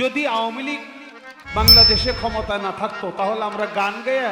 যদি আওয়ামী লীগ বাংলাদেশে ক্ষমতায় না থাকতো, তাহলে আমরা গান গেয়ে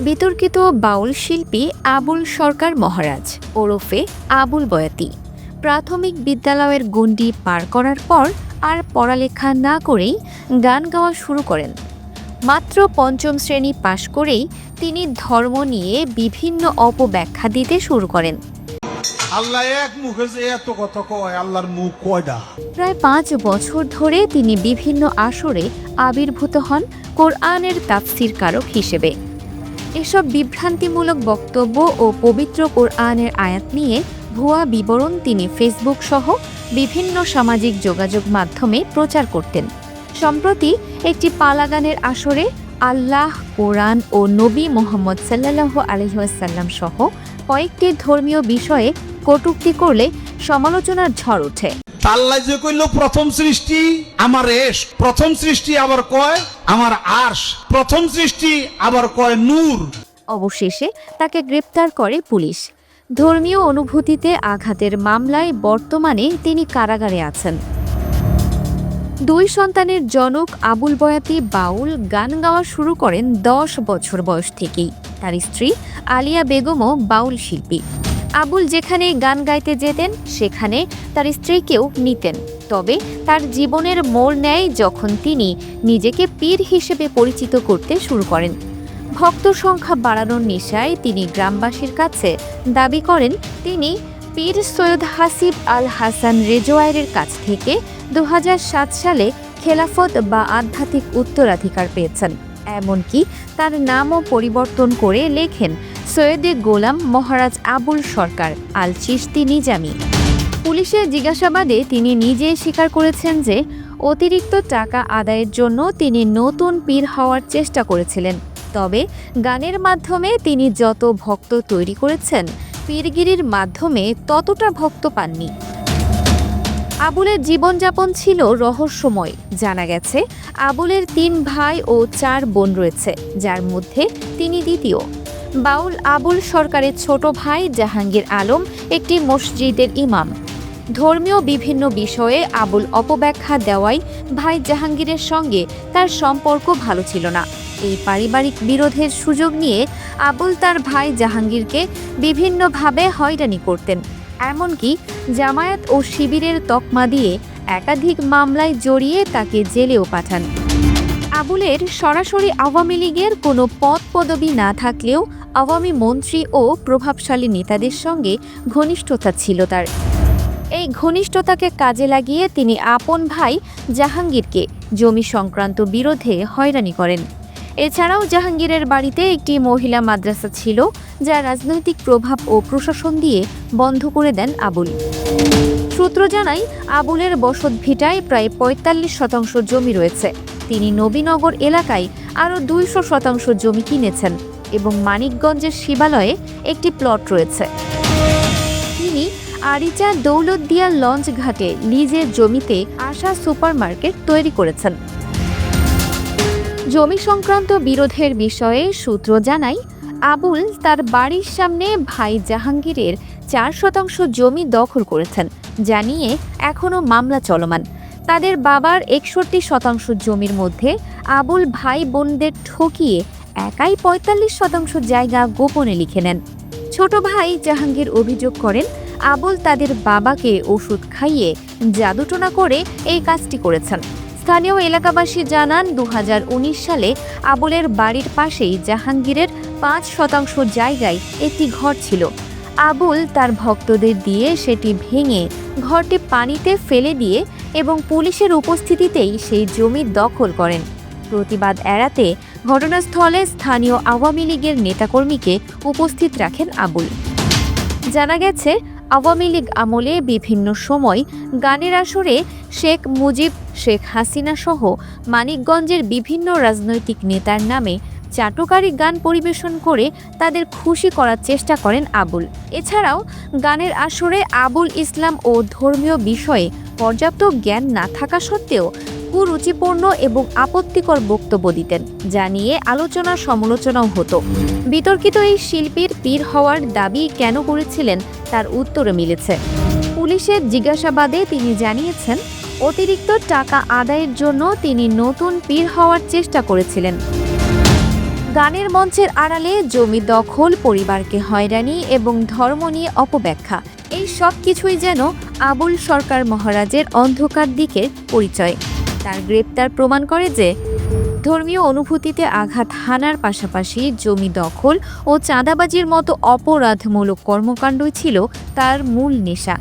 বিতর্কিত বাউল শিল্পী আবুল সরকার মহারাজ ওরফে আবুল বয়াতি প্রাথমিক বিদ্যালয়ের গণ্ডি পার করার পর আর পড়ালেখা না করেই গান গাওয়া শুরু করেন। মাত্র পঞ্চম শ্রেণি পাশ করেই তিনি ধর্ম নিয়ে বিভিন্ন অপব্যাখ্যা দিতে শুরু করেন। প্রায় পাঁচ বছর ধরে তিনি বিভিন্ন আসরে আবির্ভূত হন কোরআনের তাফসির কারক হিসেবে। এসব বিভ্রান্তিমূলক বক্তব্য ও পবিত্র কোরআনের আয়াত নিয়ে ভুয়া বিবরণ তিনি ফেসবুক সহ বিভিন্ন সামাজিক যোগাযোগ মাধ্যমে প্রচার করতেন। সম্প্রতি একটি পালাগানের আসরে আল্লাহ, কোরআন ও নবী মোহাম্মদ সাল্লাহ আলহিহাসাল্লাম সহ কয়েকটি ধর্মীয় বিষয়ে কটূক্তি করলে সমালোচনার ঝড় ওঠে। আল্লাহ যে কইল প্রথম সৃষ্টি আমার এস প্রথম সৃষ্টি আবার কয় আমার আর্শ প্রথম সৃষ্টি আবার কয় নূর। অবশেষে তাকে গ্রেপ্তার করে পুলিশ। ধর্মীয় অনুভূতিতে আঘাতের মামলায় বর্তমানে তিনি কারাগারে আছেন। দুই সন্তানের জনক আবুল বয়াতি বাউল গান গাওয়া শুরু করেন দশ বছর বয়স থেকেই। তার স্ত্রী আলিয়া বেগমও বাউল শিল্পী। আবুল যেখানে গান গাইতে যেতেন, সেখানে তার স্ত্রীকেও নিতেন। তবে তার জীবনের মোড় নেয় যখন তিনি নিজেকে পীর হিসেবে পরিচিত করতে শুরু করেন। ভক্ত সংখ্যা বাড়ানোর নেশায় তিনি গ্রামবাসীর কাছে দাবি করেন, তিনি পীর সৈয়দ হাসিব আল হাসান রেজোয়ারের কাছ থেকে দু হাজার সাত সালে খেলাফত বা আধ্যাত্মিক উত্তরাধিকার পেয়েছেন। এমনকি তার নামও পরিবর্তন করে লেখেন সৈয়দে গোলাম মহারাজ আবুল সরকার আল চিস্তি নিজামি। পুলিশের জিজ্ঞাসাবাদে তিনি নিজে স্বীকার করেছেন যে, অতিরিক্ত টাকা আদায়ের জন্য তিনি নতুন পীর হওয়ার চেষ্টা করেছিলেন। তবে গানের মাধ্যমে তিনি যত ভক্ত তৈরি করেছেন, পীরগিরির মাধ্যমে ততটা ভক্ত পাননি। আবুলের জীবনযাপন ছিল রহস্যময়। জানা গেছে, আবুলের তিন ভাই ও চার বোন রয়েছে, যার মধ্যে তিনি দ্বিতীয়। বাউল আবুল সরকারের ছোট ভাই জাহাঙ্গীর আলম একটি মসজিদের ইমাম। ধর্মীয় বিভিন্ন বিষয়ে আবুল অপব্যাখ্যা দেওয়ায় ভাই জাহাঙ্গীরের সঙ্গে তার সম্পর্ক ভালো ছিল না। এই পারিবারিক বিরোধের সুযোগ নিয়ে আবুল তার ভাই জাহাঙ্গীরকে বিভিন্নভাবে হয়রানি করতেন। এমনকি জামায়াত ও শিবিরের তকমা দিয়ে একাধিক মামলায় জড়িয়ে তাকে জেলেও পাঠান। আবুলের সরাসরি আওয়ামী লীগের কোনো পদ পদবি না থাকলেও আওয়ামী মন্ত্রী ও প্রভাবশালী নেতাদের সঙ্গে ঘনিষ্ঠতা ছিল তার। এই ঘনিষ্ঠতাকে কাজে লাগিয়ে তিনি আপন ভাই জাহাঙ্গীরকে জমি সংক্রান্ত বিরোধে হয়রানি করেন। এছাড়াও জাহাঙ্গীরের বাড়িতে একটি মহিলা মাদ্রাসা ছিল, যা রাজনৈতিক প্রভাব ও প্রশাসন দিয়ে বন্ধ করে দেন আবুল। সূত্র জানায়, আবুলের বসত ভিটায় প্রায় পঁয়তাল্লিশ শতাংশ জমি রয়েছে। তিনি নবীনগর এলাকায় আরও দুইশো শতাংশ জমি কিনেছেন এবং মানিকগঞ্জের শিবালয়ে একটি প্লট রয়েছে। তিনি আরিচা দৌলতদিয়া লঞ্চ ঘাটে লিজের জমিতে আশা সুপারমার্কেট তৈরি করেছেন। জমি সংক্রান্ত বিরোধের বিষয়ে সূত্র জানায়, আবুল তার বাড়ির সামনে ভাই জাহাঙ্গীরের চার শতাংশ জমি দখল করেছেন জানিয়ে এখনও মামলা চলমান। তাদের বাবার একষট্টি শতাংশ জমির মধ্যে আবুল ভাই বোনদের ঠকিয়ে একাই পঁয়তাল্লিশ শতাংশ জায়গা গোপনে লিখে নেন। ছোট ভাই জাহাঙ্গীর অভিযোগ করেন, আবুল তাদের বাবাকে ওষুধ খাইয়ে জাদুটোনা করে এই কাজটি করেছেন। স্থানীয় এলাকাবাসী জানান দু হাজার উনিশ সালে আবুলের বাড়ির পাশেই জাহাঙ্গীরের পাঁচ শতাংশ জায়গায় একটি ঘর ছিল। আবুল তার ভক্তদের দিয়ে সেটি ভেঙে ঘরটি পানিতে ফেলে দিয়ে এবং পুলিশের উপস্থিতিতেই সেই জমি দখল করেন। প্রতিবাদ এড়াতে ঘটনাস্থলে স্থানীয় আওয়ামী লীগের নেতাকর্মীকে উপস্থিত রাখেন আবুল। জানা গেছে, আওয়ামী লীগ আমলে বিভিন্ন সময় গানের আসরে শেখ মুজিব, শেখ হাসিনা সহ মানিকগঞ্জের বিভিন্ন রাজনৈতিক নেতার নামে চাটুকারি গান পরিবেশন করে তাদের খুশি করার চেষ্টা করেন আবুল। এছাড়াও গানের আসরে আবুল ইসলাম ও ধর্মীয় বিষয়ে পর্যাপ্ত জ্ঞান না থাকা সত্ত্বেও কুরুচিপূর্ণ এবং আপত্তিকর বক্তব্য দিতেন, যা নিয়ে আলোচনা সমালোচনাও হতো। বিতর্কিত এই শিল্পীর পীর হওয়ার দাবি কেন করেছিলেন তার উত্তরে মিলেছে। পুলিশের জিজ্ঞাসাবাদে তিনি জানিয়েছেন, অতিরিক্ত টাকা আদায়ের জন্য তিনি নতুন পীর হওয়ার চেষ্টা করেছিলেন। গানের মঞ্চের আড়ালে জমি দখল, পরিবারকে হয়রানি এবং ধর্ম নিয়ে অপব্যাখ্যা। এই সব কিছুই যেন আবুল সরকার মহারাজের অন্ধকার দিকের পরিচয়। তার গ্রেপ্তার প্রমাণ করে যে, ধর্মীয় অনুভূতিতে আঘাত হানার পাশাপাশি জমি দখল ও চাঁদাবাজির মতো অপরাধমূলক কর্মকাণ্ডই ছিল তার মূল নেশা।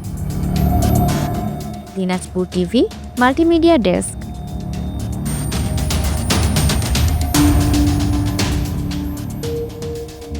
Dinajpur TV, multimedia desk.